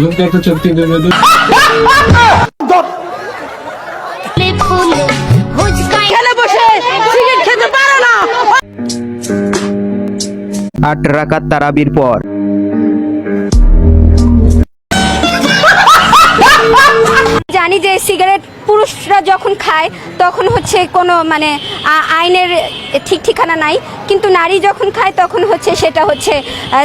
লোকটা একটা চোখ না আট রাকাত তারাবির পর। জানি যে সিগারেট পুরুষরা যখন খায় তখন হচ্ছে কোনো মানে আইনের ঠিক ঠিকানা নাই। কিন্তু নারী যখন খায় তখন হচ্ছে সেটা হচ্ছে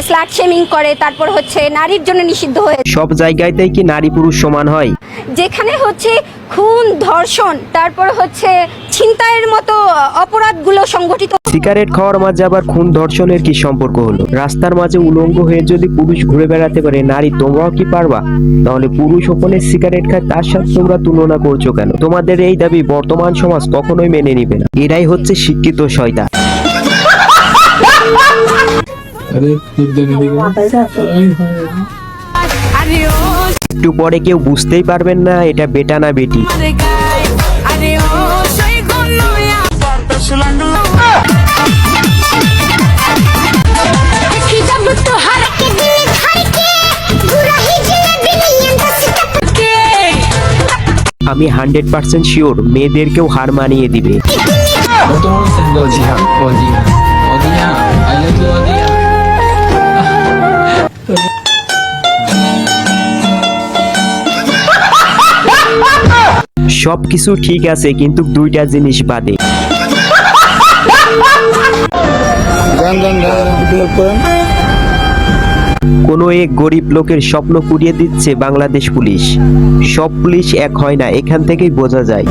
স্লাট শেমিং করে তারপর হচ্ছে নারীর জন্য নিষিদ্ধ হয়ে সব জায়গাতেই কি নারী পুরুষ সমান হয়? যেখানে হচ্ছে খুন ধর্ষণ তারপর হচ্ছে ছিনতাইয়ের মতো অপরাধগুলো সংগঠিত সিগারেট খাওয়ার মাঝে আবার খুন ধর্ষণের কি সম্পর্ক হলো? রাস্তার মাঝে উলঙ্গ হয়ে যদি পুরুষ ঘুরে বেড়াতে পারে নারী তোমরাও কি পারবা? তাহলে পুরুষ ওপনে সিগারেট খায় তার সাথে তোমরা তুলনা করছ কেন? তোমাদের এই দাবি বর্তমান সমাজ কখনোই মেনে নিবে না। এরাই হচ্ছে শিক্ষিত দেখে একটু পরে কেউ বুঝতেই পারবেন না এটা বেটা না বেটি। আমি হান্ড্রেড পার্সেন্ট শিওর মেয়েদেরকেও হার মানিয়ে দিবে। সব কিছু ঠিক আছে, কিন্তু দুইটা জিনিস বাদে। কোনো এক গরিব লোকের স্বপ্ন কুড়িয়ে দিচ্ছে বাংলাদেশ পুলিশ। সব পুলিশ এক হয় না এখান থেকেই বোঝা যায়।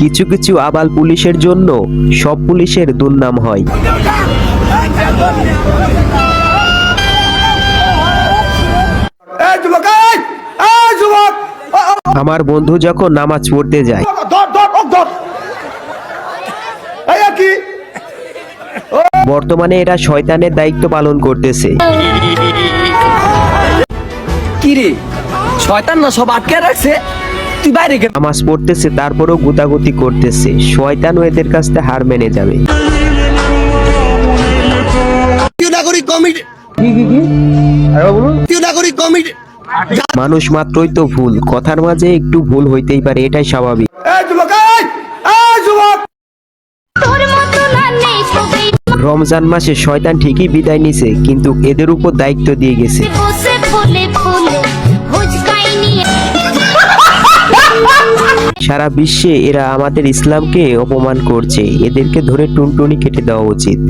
কিছু কিছু আবাল পুলিশের জন্য সব পুলিশের দুর্নাম হয়। আমার বন্ধু যখন নামাজ পড়তে যায় ধর ধর ও ধর এই কি বর্তমানে এরা শয়তানের দায়িত্ব পালন করতেছে। কি রে? শয়তান না সব আটকে রাখছে? তুই বাইরে নামাজ পড়তেছে তারপরেও গুতাগুতি করতেছে। শয়তানও এদের কাছ থেকে হার মেনে যাবে। নাগরিক কমিটি নাগরিক কমিটি মানুষ মাত্রই তো ভুল। কথার মাঝে একটু ভুল হইতেই পারে এটাই স্বাভাবিক। রমজান মাসে শয়তান ঠিকই বিদায় নিছে কিন্তু এদের উপর দায়িত্ব দিয়ে গেছে। সারা বিশ্বে এরা আমাদের ইসলামকে অপমান করছে এদেরকে ধরে টুনটুনি কেটে দেওয়া উচিত।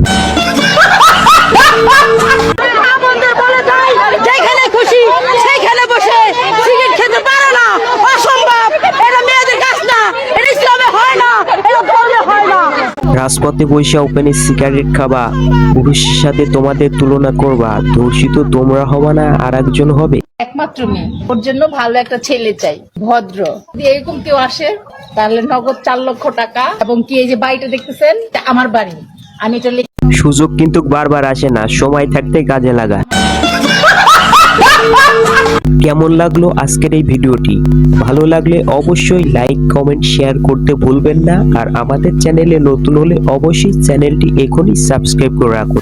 রাজপথে বৈশা ওপেনে সিগারেট খাবা। পুরুষের সাথে তোমাদের তুলনা করবা। দোষিত তোমরা হবা না আর একজন হবে। একমাত্র মেয়ে। ওর জন্য ভালো একটা ছেলে চাই। ভদ্র। যদি এরকম কেউ আসে তাহলে নগদ চার লক্ষ টাকা। এবং কি এই যে বাড়িটা দেখতেছেন? আমার বাড়ি। আমি এটা লিখে সুযোগ কিন্তু বারবার আসে না। সময় থাকতে কাজে লাগা। কেমন লাগল আজকের এই ভিডিওটি? ভালো লাগলে অবশ্যই লাইক কমেন্ট শেয়ার করতে ভুলবেন না। আর আমাদের চ্যানেলে নতুন হলে অবশ্যই চ্যানেলটি এখনই সাবস্ক্রাইব করে রাখুন।